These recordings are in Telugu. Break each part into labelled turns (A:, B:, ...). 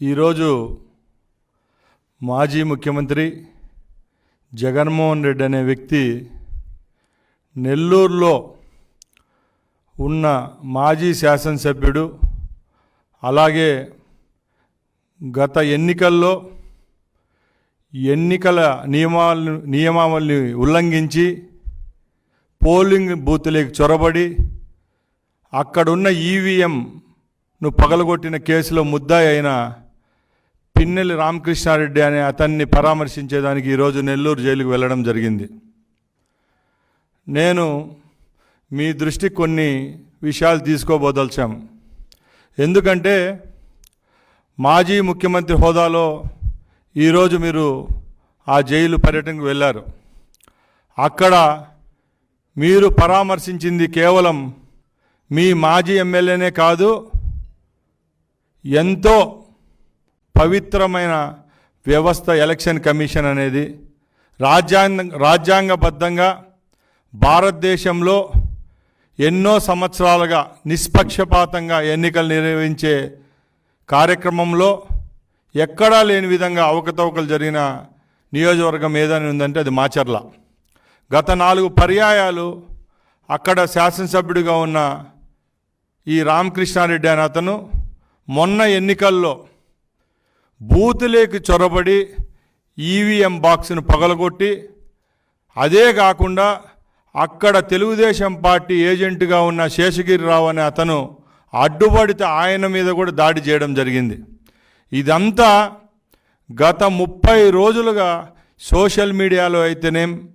A: ఈరోజు మాజీ ముఖ్యమంత్రి జగన్మోహన్ రెడ్డి అనే వ్యక్తి నెల్లూరులో ఉన్న మాజీ శాసనసభ్యుడు అలాగే గత ఎన్నికల్లో ఎన్నికల నియమాలను నియమావళిని ఉల్లంఘించి పోలింగ్ బూత్లోకి చొరబడి అక్కడున్న ఈవీఎంను పగలగొట్టిన కేసులో ముద్దాయి అయిన పిన్నెల్లి రామకృష్ణారెడ్డి అనే అతన్ని పరామర్శించేదానికి ఈరోజు నెల్లూరు జైలుకు వెళ్ళడం జరిగింది. నేను మీ దృష్టికి కొన్ని విషయాలు తీసుకోబోదలిచాం. ఎందుకంటే మాజీ ముఖ్యమంత్రి హోదాలో ఈరోజు మీరు ఆ జైలు పర్యటనకు వెళ్ళారు. అక్కడ మీరు పరామర్శించింది కేవలం మీ మాజీ ఎమ్మెల్యేనే కాదు ఎంతో పవిత్రమైన వ్యవస్థ ఎలక్షన్ కమిషన్ అనేది రాజ్యాంగ రాజ్యాంగబద్ధంగా భారతదేశంలో ఎన్నో సంవత్సరాలుగా నిష్పక్షపాతంగా ఎన్నికలు నిర్వహించే కార్యక్రమంలో ఎక్కడా లేని విధంగా అవకతవకలు జరిగిన నియోజకవర్గం ఏదని ఉందంటే అది మాచర్ల. గత నాలుగు పర్యాయాలు అక్కడ శాసనసభ్యుడిగా ఉన్న ఈ రామకృష్ణారెడ్డి అనే అతను మొన్న ఎన్నికల్లో బూతులేకి చొరబడి ఈవీఎం బాక్స్ను పగలగొట్టి అదే కాకుండా అక్కడ తెలుగుదేశం పార్టీ ఏజెంట్గా ఉన్న శేషగిరిరావు అనే అతను అడ్డుపడితే ఆయన మీద కూడా దాడి చేయడం జరిగింది. ఇదంతా గత ముప్పై రోజులుగా సోషల్ మీడియాలో అయితేనేం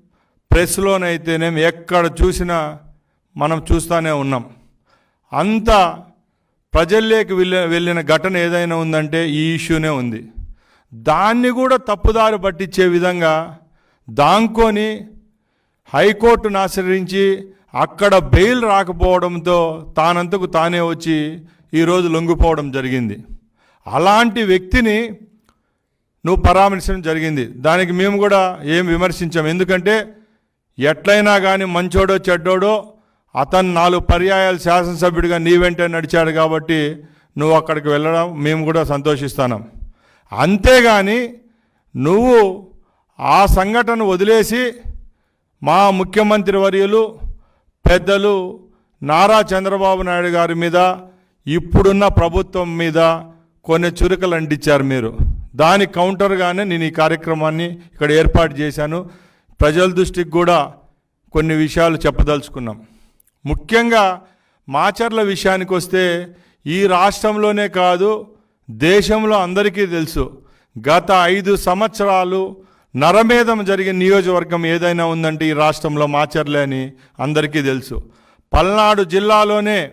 A: ప్రెస్లోనైతేనేం ఎక్కడ చూసినా మనం చూస్తూనే ఉన్నాం. అంతా ప్రజల్లోకి వెళ్ళిన వెళ్ళిన ఘటన ఏదైనా ఉందంటే ఈ ఇష్యూనే ఉంది. దాన్ని కూడా తప్పుదారి పట్టించే విధంగా దాంకొని హైకోర్టును ఆశ్రయించి అక్కడ బెయిల్ రాకపోవడంతో తానంతకు తానే వచ్చి ఈరోజు లొంగిపోవడం జరిగింది. అలాంటి వ్యక్తిని నువ్వు పరామర్శించడం జరిగింది. దానికి మేము కూడా ఏం విమర్శించాం. ఎందుకంటే ఎట్లయినా కానీ మంచోడో చెడ్డోడో అతను నాలుగు పర్యాయాలు శాసనసభ్యుడిగా నీ వెంటే నడిచాడు కాబట్టి నువ్వు అక్కడికి వెళ్ళడం మేము కూడా సంతోషిస్తాను. అంతేగాని నువ్వు ఆ సంఘటన వదిలేసి మా ముఖ్యమంత్రి వర్యులు పెద్దలు నారా చంద్రబాబు నాయుడు గారి మీద ఇప్పుడున్న ప్రభుత్వం మీద కొన్ని చురుకలు అంటించారు మీరు. దాని కౌంటర్గానే నేను ఈ కార్యక్రమాన్ని ఇక్కడ ఏర్పాటు చేశాను. ప్రజల దృష్టికి కూడా కొన్ని విషయాలు చెప్పదలుచుకున్నాం. ముఖ్యంగా మాచర్ల విషయానికి వస్తే ఈ రాష్ట్రంలోనే కాదు దేశంలో అందరికీ తెలుసు. గత ఐదు సంవత్సరాలు నరమేధం జరిగిన నియోజకవర్గం ఏదైనా ఉందంటే ఈ రాష్ట్రంలో మాచర్లే అని అందరికీ తెలుసు. పల్నాడు జిల్లాలోనే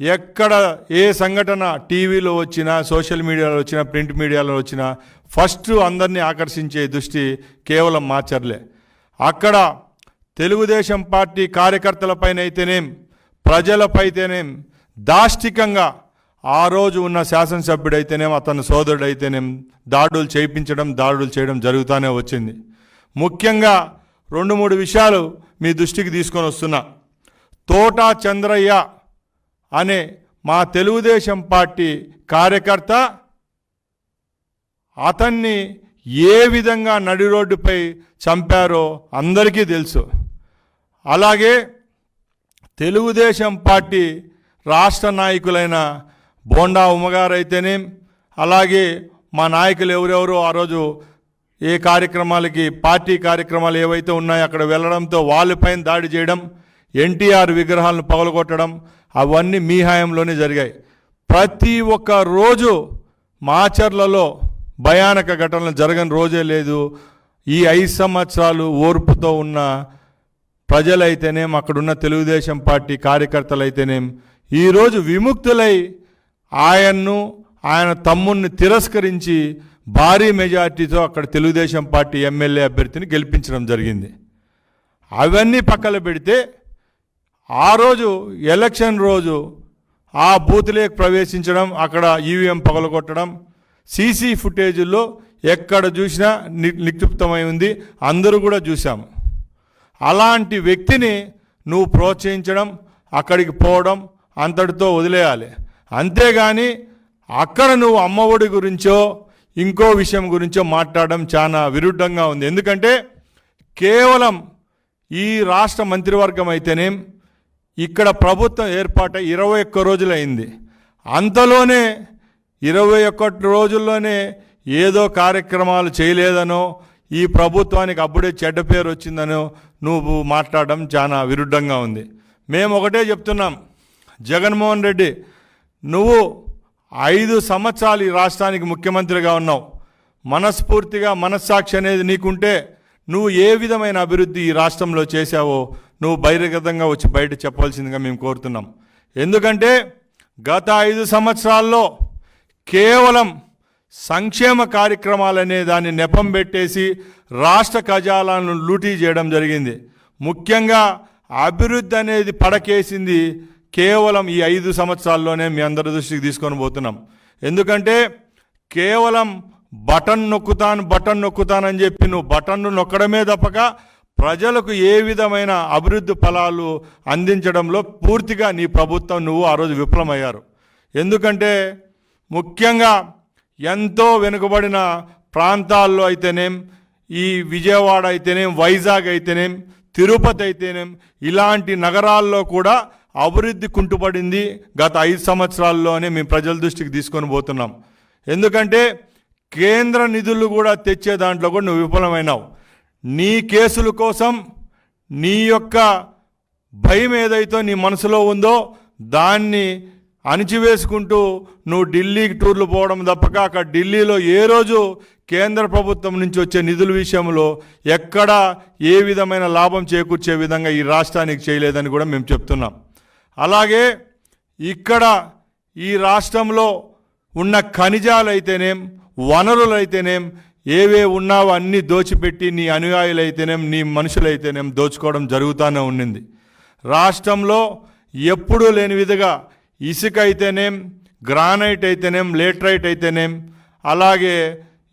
A: ఎక్కడ ఏ సంఘటన టీవీలో వచ్చినా సోషల్ మీడియాలో వచ్చినా ప్రింట్ మీడియాలో వచ్చినా ఫస్ట్ అందరినీ ఆకర్షించే దృష్టి కేవలం మాచర్లే. అక్కడ తెలుగుదేశం పార్టీ కార్యకర్తలపైన అయితేనేం ప్రజలపైతేనేం దాష్టికంగా ఆ రోజు ఉన్న శాసనసభ్యుడైతేనేం అతని సోదరుడైతేనేం దాడులు చేయించడం దాడులు చేయడం జరుగుతూనే వచ్చింది. ముఖ్యంగా రెండు మూడు విషయాలు మీ దృష్టికి తీసుకొని వస్తున్నా. తోటా చంద్రయ్య అనే మా తెలుగుదేశం పార్టీ కార్యకర్త అతన్ని ఏ విధంగా నడి రోడ్డుపై చంపారో అందరికీ తెలుసు. అలాగే తెలుగుదేశం పార్టీ రాష్ట్ర నాయకులైన బోండా ఉమ్మగారైతేనే అలాగే మా నాయకులు ఎవరెవరో ఆ రోజు ఏ కార్యక్రమాలకి పార్టీ కార్యక్రమాలు ఏవైతే ఉన్నాయో అక్కడ వెళ్ళడంతో వాళ్ళపైన దాడి చేయడం ఎన్టీఆర్ విగ్రహాలను పగలగొట్టడం అవన్నీ మీ హాయంలోనే జరిగాయి. ప్రతి ఒక్క రోజు మాచర్లలో భయానక ఘటనలు జరగని రోజే లేదు. ఈ ఐదు సంవత్సరాలు ఓర్పుతో ఉన్న ప్రజలైతేనేం అక్కడున్న తెలుగుదేశం పార్టీ కార్యకర్తలైతేనేం ఈరోజు విముక్తులై ఆయన్ను ఆయన తమ్ముణ్ణి తిరస్కరించి భారీ మెజార్టీతో అక్కడ తెలుగుదేశం పార్టీ ఎమ్మెల్యే అభ్యర్థిని గెలిపించడం జరిగింది. అవన్నీ పక్కన పెడితే ఆ రోజు ఎలక్షన్ రోజు ఆ బూత్లోకి ప్రవేశించడం అక్కడ ఈవీఎం పగలగొట్టడం సీసీ ఫుటేజీల్లో ఎక్కడ చూసినా ని నిక్షిప్తమై ఉంది. అందరూ కూడా చూసాము అలాంటి వ్యక్తిని నువ్వు ప్రోత్సహించడం అక్కడికి పోవడం అంతటితో వదిలేయాలి. అంతేగాని అక్కడ నువ్వు అమ్మఒడి గురించో ఇంకో విషయం గురించో మాట్లాడడం చాలా విరుద్ధంగా ఉంది. ఎందుకంటే కేవలం ఈ రాష్ట్ర మంత్రివర్గం అయితేనేం ఇక్కడ ప్రభుత్వం ఏర్పాటై ఇరవై ఒక్క రోజులైంది. అంతలోనే ఇరవై ఒక్కటి రోజుల్లోనే ఏదో కార్యక్రమాలు చేయలేదనో ఈ ప్రభుత్వానికి అప్పుడే చెడ్డ పేరు వచ్చిందనో నువ్వు మాట్లాడడం చాలా విరుద్ధంగా ఉంది. మేము ఒకటే చెప్తున్నాం జగన్మోహన్ రెడ్డి నువ్వు ఐదు సంవత్సరాలు ఈ రాష్ట్రానికి ముఖ్యమంత్రిగా ఉన్నావు. మనస్ఫూర్తిగా మనస్సాక్షి అనేది నీకుంటే నువ్వు ఏ విధమైన అభివృద్ధి ఈ రాష్ట్రంలో చేశావో నువ్వు బహిర్గతంగా వచ్చి బయట చెప్పాల్సిందిగా మేము కోరుతున్నాం. ఎందుకంటే గత ఐదు సంవత్సరాల్లో కేవలం సంక్షేమ కార్యక్రమాలనే దాన్ని నెపం పెట్టేసి రాష్ట్ర ఖజానాలను లూటీ చేయడం జరిగింది. ముఖ్యంగా అభివృద్ధి అనేది పడకేసింది కేవలం ఈ ఐదు సంవత్సరాల్లోనే మీ అందరి దృష్టికి తీసుకొని పోతున్నాం. ఎందుకంటే కేవలం బటన్ నొక్కుతాను బటన్ నొక్కుతానని చెప్పి నువ్వు బటన్ను నొక్కడమే తప్పక ప్రజలకు ఏ విధమైన అభివృద్ధి ఫలాలు అందించడంలో పూర్తిగా నీ ప్రభుత్వం నువ్వు ఆ రోజు విఫలమయ్యారు. ఎందుకంటే ముఖ్యంగా ఎంతో వెనుకబడిన ప్రాంతాల్లో అయితేనేం ఈ విజయవాడ అయితేనేం వైజాగ్ అయితేనేం తిరుపతి అయితేనేం ఇలాంటి నగరాల్లో కూడా అభివృద్ధి కుంటుపడింది గత ఐదు సంవత్సరాల్లోనే మేము ప్రజల దృష్టికి తీసుకొని పోతున్నాం. ఎందుకంటే కేంద్ర నిధులు కూడా తెచ్చే దాంట్లో కూడా నువ్వు విఫలమైనావు. నీ కేసుల కోసం నీ యొక్క భయం ఏదైతే నీ మనసులో ఉందో దాన్ని అణిచివేసుకుంటూ నువ్వు ఢిల్లీకి టూర్లు పోవడం తప్పక అక్కడ ఢిల్లీలో ఏ రోజు కేంద్ర ప్రభుత్వం నుంచి వచ్చే నిధుల విషయంలో ఎక్కడా ఏ విధమైన లాభం చేకూర్చే విధంగా ఈ రాష్ట్రానికి చేయలేదని కూడా మేము చెప్తున్నాం. అలాగే ఇక్కడ ఈ రాష్ట్రంలో ఉన్న ఖనిజాలు అయితేనేం వనరులు అయితేనేం ఏవే ఉన్నావో అన్నీ దోచిపెట్టి నీ అనుయాయులైతేనేం అయితేనేం నీ మనుషులైతేనేం దోచుకోవడం జరుగుతూనే ఉండింది రాష్ట్రంలో ఎప్పుడూ లేని విధంగా ఇసుక అయితేనేం గ్రానైట్ అయితేనేం లేట్రైట్ అయితేనేం అలాగే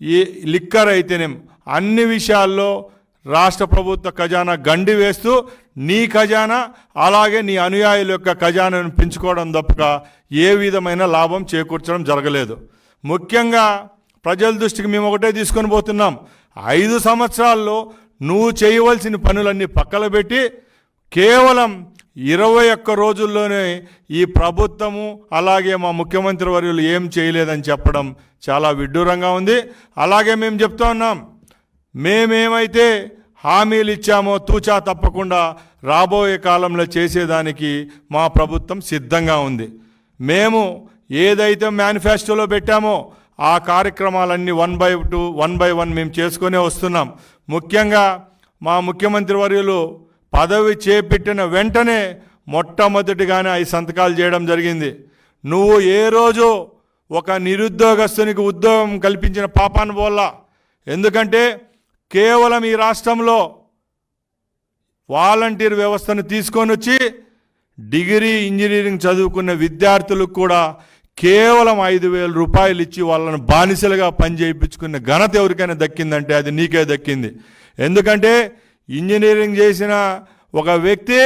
A: ఈ లిక్కర్ అయితేనేం అన్ని విషయాల్లో రాష్ట్ర ప్రభుత్వ ఖజానా గండి వేస్తూ నీ ఖజానా అలాగే నీ అనుయాయుల యొక్క ఖజానాను పెంచుకోవడం తప్పక ఏ విధమైన లాభం చేకూర్చడం జరగలేదు. ముఖ్యంగా ప్రజల దృష్టికి మేము ఒకటే తీసుకొని పోతున్నాం. ఐదు సంవత్సరాల్లో నువ్వు చేయవలసిన పనులన్నీ పక్కన పెట్టి కేవలం ఇరవై ఒక్క రోజుల్లోనే ఈ ప్రభుత్వము అలాగే మా ముఖ్యమంత్రి వర్యులు ఏం చేయలేదని చెప్పడం చాలా విడ్డూరంగా ఉంది. అలాగే మేము చెప్తా ఉన్నాం. మేమేమైతే హామీలు ఇచ్చామో తూచా తప్పకుండా రాబోయే కాలంలో చేసేదానికి మా ప్రభుత్వం సిద్ధంగా ఉంది. మేము ఏదైతే మేనిఫెస్టోలో పెట్టామో ఆ కార్యక్రమాలన్నీ one by two one by one మేము చేసుకునే వస్తున్నాం. ముఖ్యంగా మా ముఖ్యమంత్రి వర్యులు పదవి చేపట్టిన వెంటనే మొట్టమొదటిగానే ఐదు సంతకాలు చేయడం జరిగింది. నువ్వు ఏ రోజు ఒక నిరుద్యోగస్తునికి ఉద్యోగం కల్పించిన పాపాను పోల్లా. ఎందుకంటే కేవలం ఈ రాష్ట్రంలో వాలంటీర్ వ్యవస్థను తీసుకొని వచ్చి డిగ్రీ ఇంజనీరింగ్ చదువుకున్న విద్యార్థులకు కూడా కేవలం ఐదు వేల రూపాయలు ఇచ్చి వాళ్ళని బానిసలుగా పని చేయించుకున్న ఘనత ఎవరికైనా దక్కిందంటే అది నీకే దక్కింది. ఎందుకంటే ఇంజనీరింగ్ చేసిన ఒక వ్యక్తి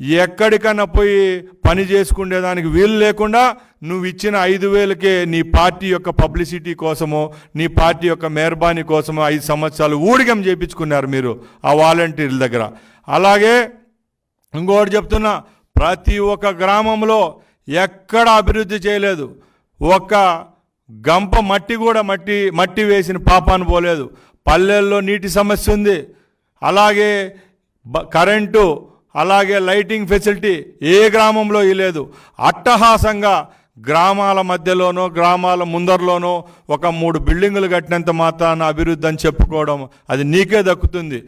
A: ఎక్కడికన్నా పోయి పని చేసుకునేదానికి వీలు లేకుండా నువ్వు ఇచ్చిన ఐదు వేలకే నీ పార్టీ యొక్క పబ్లిసిటీ కోసమో నీ పార్టీ యొక్క మెహర్బానీ కోసమో ఐదు సంవత్సరాలు ఊడిగం చేయించుకున్నారు మీరు ఆ వాలంటీర్ల దగ్గర. అలాగే ఇంకోటి చెప్తున్నా ప్రతి ఒక్క గ్రామంలో ఎక్కడ అభివృద్ధి చేయలేదు. ఒక్క గంప మట్టి కూడా మట్టి మట్టి వేసిన పాపాను పోలేదు. పల్లెల్లో నీటి సమస్య ఉంది. అలాగే బ- కరెంటు అలాగే లైటింగ్ ఫెసిలిటీ ఏ గ్రామంలో లేదు. అట్టహాసంగా గ్రామాల మధ్యలోనో గ్రామాల ముందరలోనో ఒక మూడు బిల్డింగులు కట్టినంత మాత్రాన అభివృద్ధి అని చెప్పుకోవడం అది నీకే దక్కుతుంది.